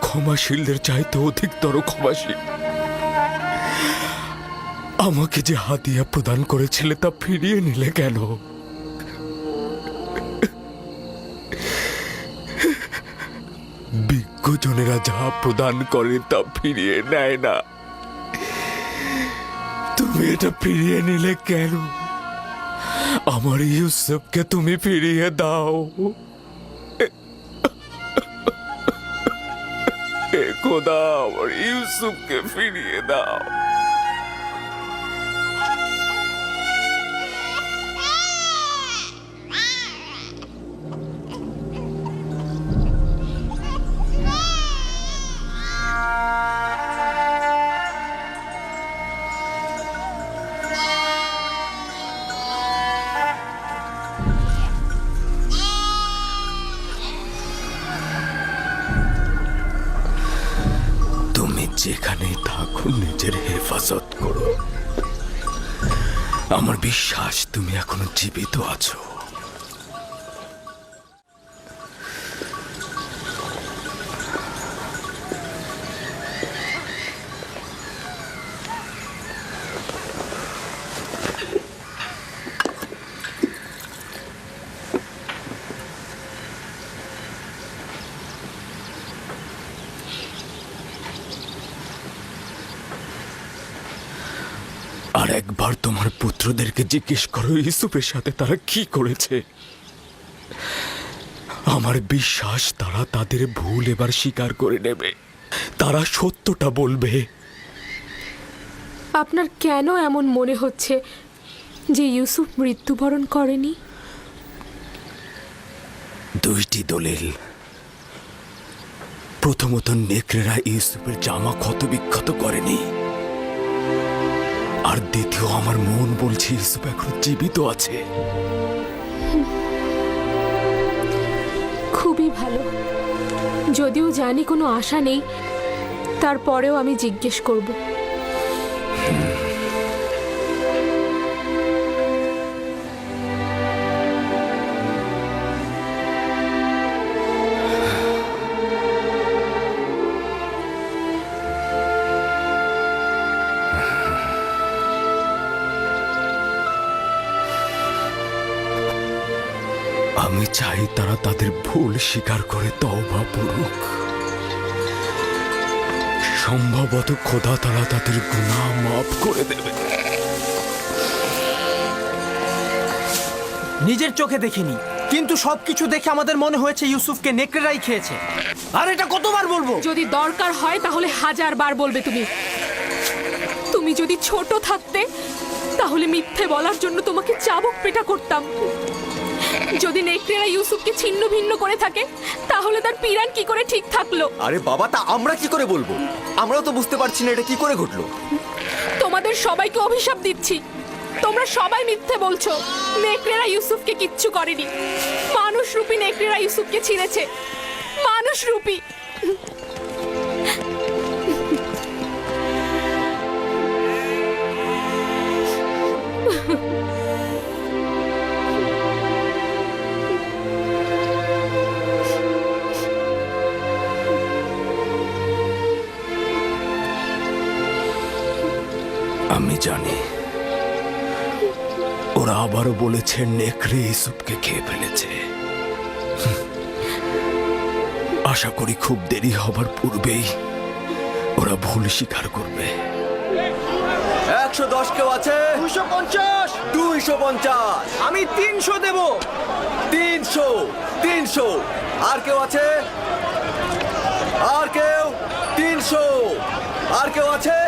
ক্ষমাশীলদের চাইতে অধিকতর ক্ষমাশীল। আমাকে যে হাতিয়া প্রদান করেছিলে তা ফিরিয়ে নিলে কেন? বিজ্ঞজনেরা যা প্রদান করে তা ফিরিয়ে নেয় না। তুমি এটা ফিরিয়ে নিলে কেন? আমার ইউসুফকে তুমি ফিরিয়ে দাও। খোদা, আমার ইউসুফকে ফিরিয়ে দাও। যেখানেই থাকুন নিজের হেফাজত করো আমার বিশ্বাস তুমি এখনও জীবিত আছো। আর একবার তোমার পুত্রদেরকে জিজ্ঞেস করো ইউসুফের সাথে তারা কি করেছে। আমার বিশ্বাস তারা তাদের ভুল এবার স্বীকার করে নেবে। তারা সত্যটা বলবে। আপনার কেন এমন মনে হচ্ছে যে ইউসুফ মৃত্যুবরণ করেনি? দুইটি দলিল। প্রথমত নেকড়েরা ইউসুফের জামা ক্ষত বিক্ষত করেনি। আর দ্বিতীয় আমার মন বলছে, ইউসুফ এখন জীবিত আছে। খুবই ভালো। যদিও জানি কোনো আশা নেই, তারপরেও আমি জিজ্ঞেস করব। চাই তারা তাদের ভুল স্বীকার করে তওবা পড়ুক। সম্ভবত খোদা তারা তাদের গুনাহ মাফ করে দেবে। নিজের চোখে দেখিনি কিন্তু সবকিছু দেখে আমাদের মনে হয়েছে ইউসুফকে নেকড়েরাই খেয়েছে। আর এটা কতবার বলব? যদি দরকার হয় তাহলে হাজার বার বলবে তুমি। তুমি যদি ছোট থাকতে তাহলে মিথ্যে বলার জন্য তোমাকে চাবুক পেটা করতাম। যদি নেকড়েরা ইউসুফকে ছিন্ন ভিন্ন করে থাকে তাহলে তার পিরান কি করে ঠিক থাকল? আরে বাবা তা আমরা কি করে বলব? আমরাও তো বুঝতে পারছি না এটা কি করে ঘটলো। তোমাদের সবাইকে অভিশাপ দিচ্ছি। তোমরা সবাই মিথ্যে বলছো নেকড়েরা ইউসুফকে কিচ্ছু করেনি। মানুষ রূপী নেকড়েরা ইউসুফকে ছিঁড়েছে। মানুষ রূপী জানি। ওরা আবারও বলেছে নেকড়ে ইসুপকে খেয়ে ফেলেছে। আশা করি খুব দেরি হবার পূর্বেই ওরা ভুল স্বীকার করবে। একশো দশ কেউ আছে? দুশো পঞ্চাশ। দুইশো পঞ্চাশ। আমি তিনশো দেব। তিনশো তিনশো। আর কেউ আছে? আর কেউ? তিনশো। আর কেউ আছে?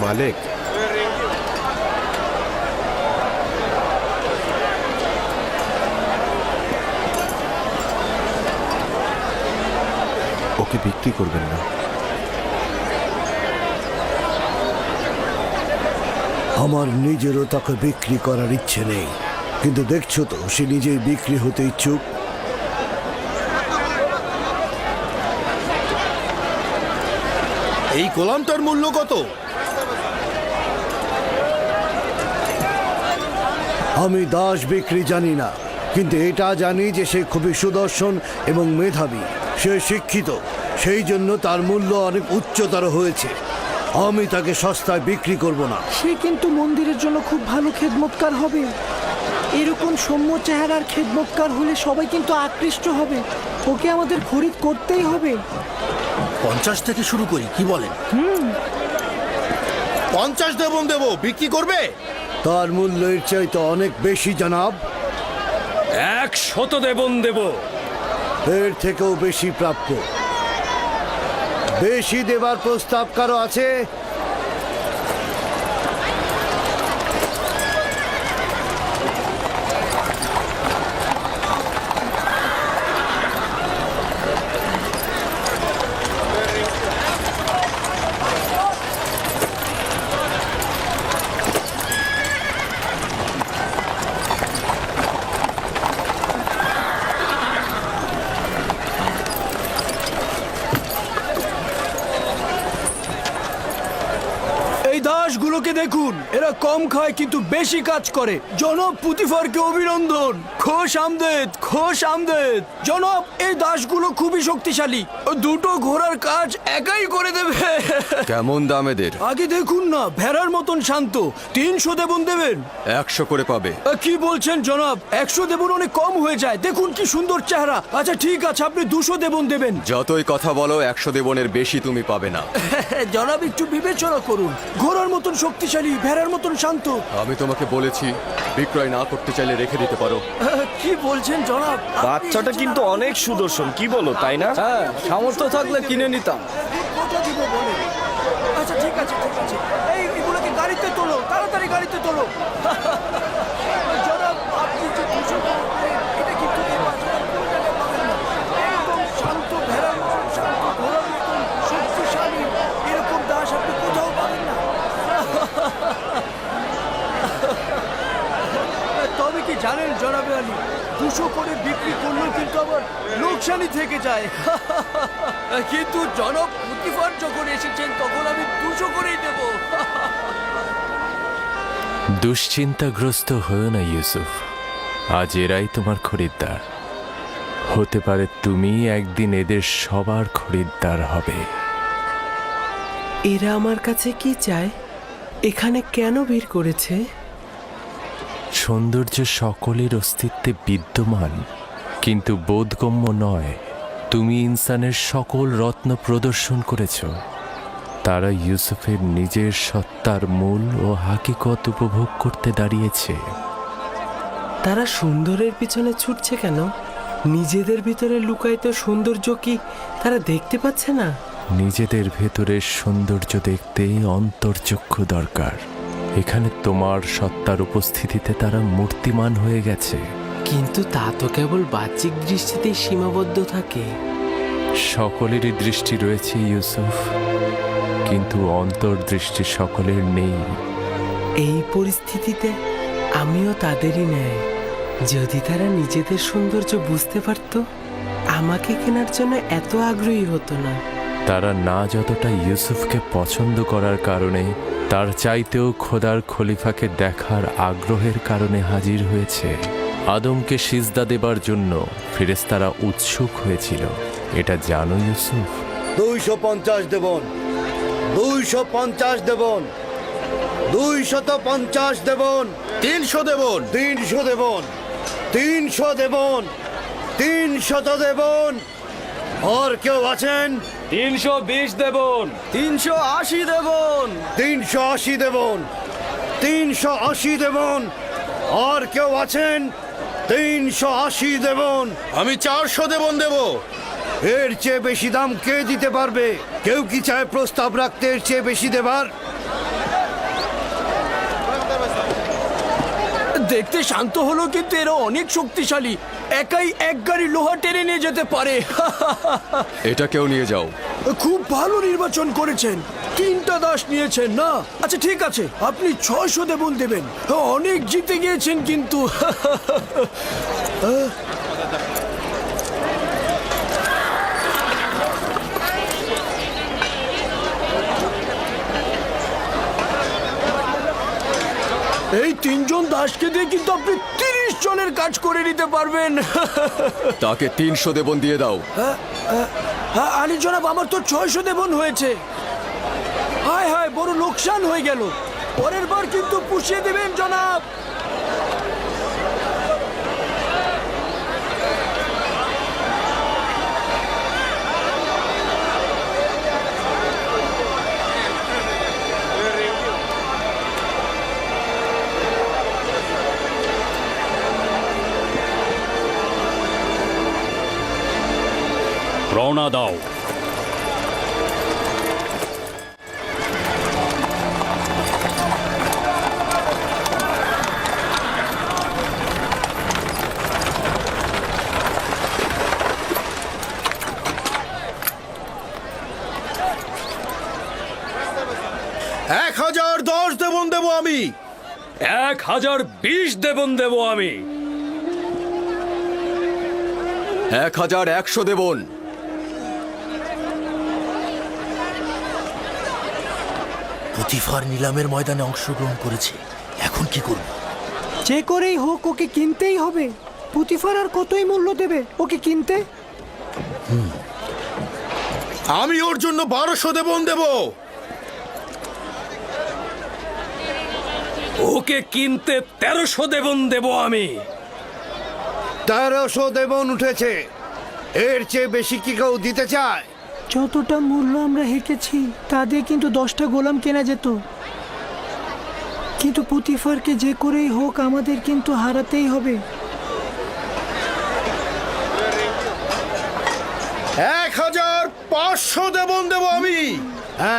মালিক ওকে বিক্রি করবেন না। আমার নিজেরও তাকে বিক্রি করার ইচ্ছে নেই। কিন্তু দেখছ তো সে নিজেই বিক্রি হতে ইচ্ছুক। এই গোলামটার মূল্য কত? আমি দাস বিক্রি জানি না কিন্তু এটা জানি যে সে খুবই সুদর্শন এবং মেধাবী। সে শিক্ষিত সেই জন্য তার মূল্য অনেক উচ্চতর হয়েছে। আমি তাকে সস্তায় বিক্রি করব না। সে কিন্তু মন্দিরের জন্য খুব ভালো খেদমতকার হবে। এরকম সৌম্য চেহারার খেদমতকার হলে সবাই কিন্তু আকৃষ্ট হবে। ওকে আমাদের খরিদ করতেই হবে। পঞ্চাশ থেকে শুরু করি কি বলেন? হুম। পঞ্চাশ দেবন দেবো বিক্রি করবে? তার মূল্যের চাইতে অনেক বেশি জানাব। এক শত দেবন দেব। এর থেকেও বেশি প্রাপ্য। বেশি দেবার প্রস্তাব কারও আছে? দাসগুলোকে দেখুন এরা কম খায় কিন্তু বেশি কাজ করে। জনাব পুতিফারকে অভিনন্দন। খোশ আমদেদ খোশ আমদেদ। জনব এই দাসগুলো খুবই শক্তিশালী। দুটো ঘোড়ার কাজ একাই করে দেবে। কেমন দাম এদের? আগে দেখুন না ভেড়ার মতন শান্ত। তিনশো দেবন দেবেন। একশো করে পাবে। কি বলছেন জনাব? একশো দেবন অনেক কম হয়ে যায়। দেখুন কি সুন্দর চেহারা। আচ্ছা ঠিক আছে আপনি দুশো দেবন দেবেন। যতই কথা বলো একশো দেবনের বেশি তুমি পাবে না। জনাব একটু বিবেচনা করুন। ঘোড়ার মতন শক্তিশালী ভেড়ার মতন শান্ত। আমি তোমাকে বলেছি বিক্রয় না করতে চাইলে রেখে দিতে পারো। কি বলছেন জনাব? বাচ্চাটা কিন্তু অনেক সুদর্শন কি বলো তাই না? হ্যাঁ সামর্থ্য থাকলে কিনে নিতাম। কত দিব বলে। আচ্ছা ঠিক আছে ঠিক আছে। এই এগুলোকে গাড়িতে তোলো তাড়াতাড়ি গাড়িতে তোলো জনাব আপনি যে দুশো টাকা করেন, এটা কিন্তু এই বাজারে কোনো জায়গায় পাবেন না। একদম শান্ত ভেড়ার মতন শান্ত ঘোড়ার মতন শক্তিশালী এরকম দাস আপনি কোথাও পাবেন না তবে কি জানেন জনাবে আলী দুশো করে বিক্রি করলেও কিন্তু আবার লোকসানি থেকে যায়। কিন্তু জনক প্রতিফার যখন এসেছেন তখন আমি দুশো করেই দেব। দুশ্চিন্তাগ্রস্ত হয়েও না ইউসুফ। আজ এরাই তোমার খরিদ্দার। হতে পারে তুমি একদিন এদের সবার খরিদ্দার হবে। এরা আমার কাছে কি চায়? এখানে কেন ভিড় করেছে? সৌন্দর্য সকলের অস্তিত্বে বিদ্যমান কিন্তু বোধগম্য নয় তুমি ইনসানের সকল রত্ন প্রদর্শন করেছ। তারা ইউসুফের নিজের সত্তার মূল ও হাকিকত উপভোগ করতে দাঁড়িয়েছে। তারা সুন্দরের পিছনে ছুটছে কেন? নিজেদের ভিতরে লুকায়িত সৌন্দর্য কি তারা দেখতে পাচ্ছে না? নিজেদের ভেতরের সৌন্দর্য দেখতে অন্তর্চক্ষু দরকার। এখানে তোমার সত্তার উপস্থিতিতে তারা মূর্তিমান হয়ে গেছে। কিন্তু তা তো কেবল বাহ্যিক দৃষ্টিতেই সীমাবদ্ধ থাকে। সকলেরই দৃষ্টি রয়েছে ইউসুফ। কিন্তু অন্তর্দৃষ্টি সকলের নেই। এই পরিস্থিতিতে আমিও তাদেরই ন্যায়। যদি তারা নিজেদের সৌন্দর্য বুঝতে পারত আমাকে কেনার জন্য এত আগ্রহী হতো না। তারা না যতটা ইউসুফকে পছন্দ করার কারণে তার চাইতেও খোদার খলিফাকে দেখার আগ্রহের কারণে হাজির হয়েছে। আদমকে সিজদা দেবার জন্য ফেরেস্তারা উৎসুক হয়েছিল। এটা জানো ইউসুফ? দুইশো পঞ্চাশ দেবন দুইশো পঞ্চাশ দেবন দুইশত পঞ্চাশ দেবন তিনশো দেবন তিনশো দেবন তিনশো দেবন তিনশত দেবন আর কেউ আছেন? তিনশো বিশ দেবন। তিনশো আশি দেবন। তিনশো আশি দেবন। তিনশো আশি দেবন। আর কেউ আছেন? তিনশো আশি দেবন। আমি চারশো দেবন দেব। এর চেয়ে বেশি দাম কে দিতে পারবে? কেউ কি চায় প্রস্তাব রাখতে এর চেয়ে বেশি দেবার? দেখতে শান্ত হলো কিন্তু এরা অনেক শক্তিশালী। একাই এক গাড়ি লোহা টেনে নিয়ে যেতে পারে। এটা কেউ নিয়ে যাও। খুব ভালো নির্বাচন করেছেন। তিনটা দাস নিয়েছেন না? আচ্ছা ঠিক আছে আপনি ছয়শো দেবন দেবেন। অনেক জিতে গিয়েছেন কিন্তু এই তিনজন দাসকে দিয়ে কিন্তু আপনি তিরিশ জনের কাজ করে নিতে পারবেন। তাকে তিনশো দেবন দিয়ে দাও। হ্যাঁ আলী জনাব আমার তো ছয়শো দেবন হয়েছে। হায় হায় বড় লোকসান হয়ে গেল। পরের বার কিন্তু পুষিয়ে দেবেন জনাব। রওনা দাও। এক হাজার দশ দেবন দেবো আমি। এক হাজার বিশ দেবন দেব আমি। এক হাজার একশো দেবন। পুতিফার নিলামের ময়দানে অংশগ্রহণ করেছে। এখন কি করব? যে করেই হোক ওকে কিনতেই হবে। পুতিফার আর কতই মূল্য দেবে? ওকে কিনতে? আমি ওর জন্য বারোশো দেবন দেবো। ওকে কিনতে তেরোশো দেবন দেব আমি। তেরোশো দেবন উঠেছে। এর চেয়ে বেশি কি কেউ দিতে চায়? যতটা মূল্য আমরা হেঁকেছি তা দিয়ে কিন্তু দশটা গোলাম কেনা যেত। কিন্তু পুতিফারকে যে করেই হোক আমাদের কিন্তু হারাতেই হবে। এক হাজার পাঁচশো দেবন দেবো আমি।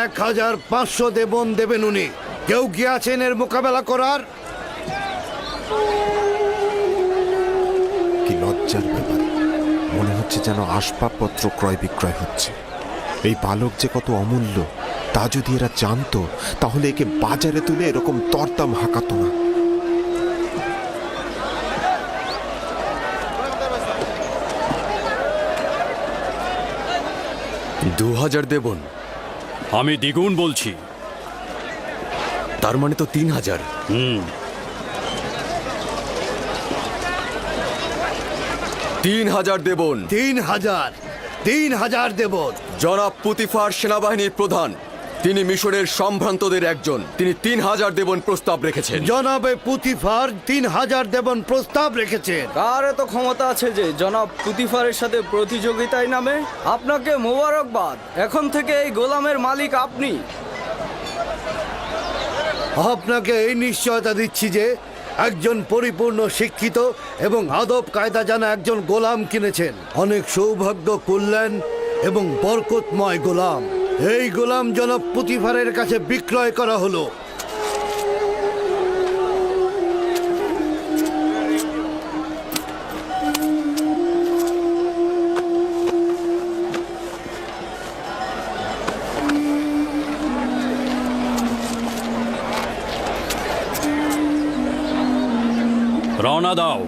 এক হাজার পাঁচশো দেবন দেবেন উনি। কেউ কি আছেন এর মোকাবেলা করার? কি লজ্জার ব্যাপার। মনে হচ্ছে যেন আসবাবপত্র ক্রয় বিক্রয় হচ্ছে। এই পালক যে কত অমূল্য তা যদি এরা জানতো তাহলে একে বাজারে তুলে এরকম তরতাম হাঁকাতো না। দু হাজার দেবন আমি দ্বিগুণ বলছি। তার মানে তো তিন হাজার। হুম। তিন হাজার দেবন তিন হাজার তিন হাজার দেবন জনাব পুতিফার সেনাবাহিনীর প্রধান। তিনি মিশরের সম্ভ্রান্তদের একজন। তিনি তিন হাজার দেবন প্রস্তাব রেখেছেন। জনাবে পুতিফার তিন হাজার দেবন প্রস্তাব রেখেছেন। কার এত ক্ষমতা আছে যে জনাব পুতিফারের সাথে প্রতিযোগিতায় নামে? আপনাকে মোবারকবাদ। এখন থেকে এই গোলামের মালিক আপনি। আপনাকে এই নিশ্চয়তা দিচ্ছি যে একজন পরিপূর্ণ শিক্ষিত এবং আদব কায়দা জানা একজন গোলাম কিনেছেন। অনেক সৌভাগ্য কল্যাণ এবং বরকতময় গোলাম। এই গোলাম জনাব পুতিফারের কাছে বিক্রয় করা হলো। রওনা দাও।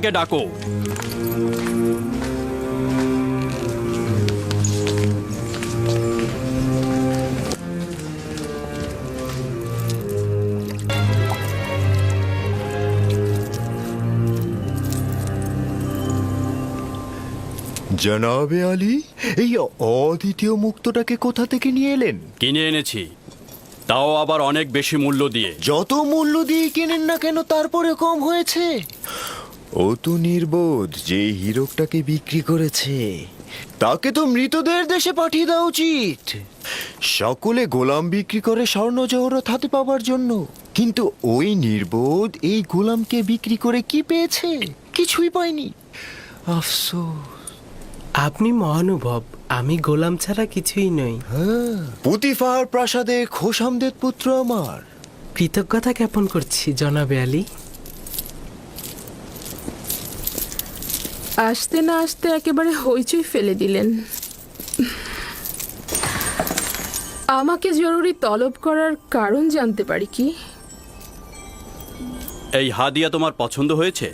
জুলেখাকে ডাকো। জনাবে আলী এই অদ্বিতীয় মুক্তটাকে কোথা থেকে নিয়ে এলেন? কিনে এনেছি। তাও আবার অনেক বেশি মূল্য দিয়ে। যত মূল্য দিয়ে কেনেন না কেন তারপরে কম হয়েছে? ও তো নির্বোধ যে হীরকটাকে বিক্রি করেছে। তাকে তো মৃতদের দেশে পাঠিয়ে দেওয়া উচিত। সকলে গোলাম বিক্রি করে স্বর্ণ জহরত হাতে পাবার জন্য। কিন্তু ওই নির্বোধ এই গোলামকে বিক্রি করে কি পেয়েছে? কিছুই পায়নি। আফসোস। আপনি মহানুভব আমি গোলাম ছাড়া কিছুই নই। পুতিফার প্রাসাদে খোসামদের পুত্র আমার। কৃতজ্ঞতা জ্ঞাপন করছি জনাবে আলী। আসতে না আসতে একেবারে হইচই ফেলে দিলেন। আমাকে জরুরি তলব করার কারণ জানতে পারি কি? এই হাদিয়া তোমার পছন্দ হয়েছে?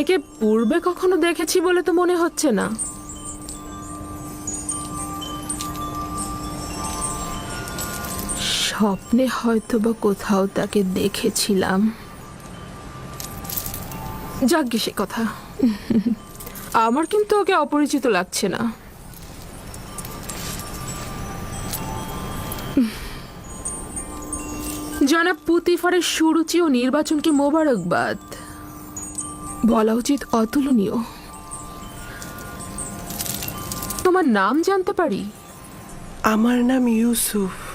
একে পূর্বে কখনো দেখেছি বলে তো মনে হচ্ছে না। স্বপ্নে হয়তো বা কোথাও তাকে দেখেছিলাম। যাক সে কথা। আমার কিন্তু ওকে অপরিচিত লাগছে না। জনাব পুতিফারের সুরুচি ও নির্বাচনকে মোবারকবাদ। বলা উচিত অতুলনীয়। তোমার নাম জানতে পারি? আমার নাম ইউসুফ।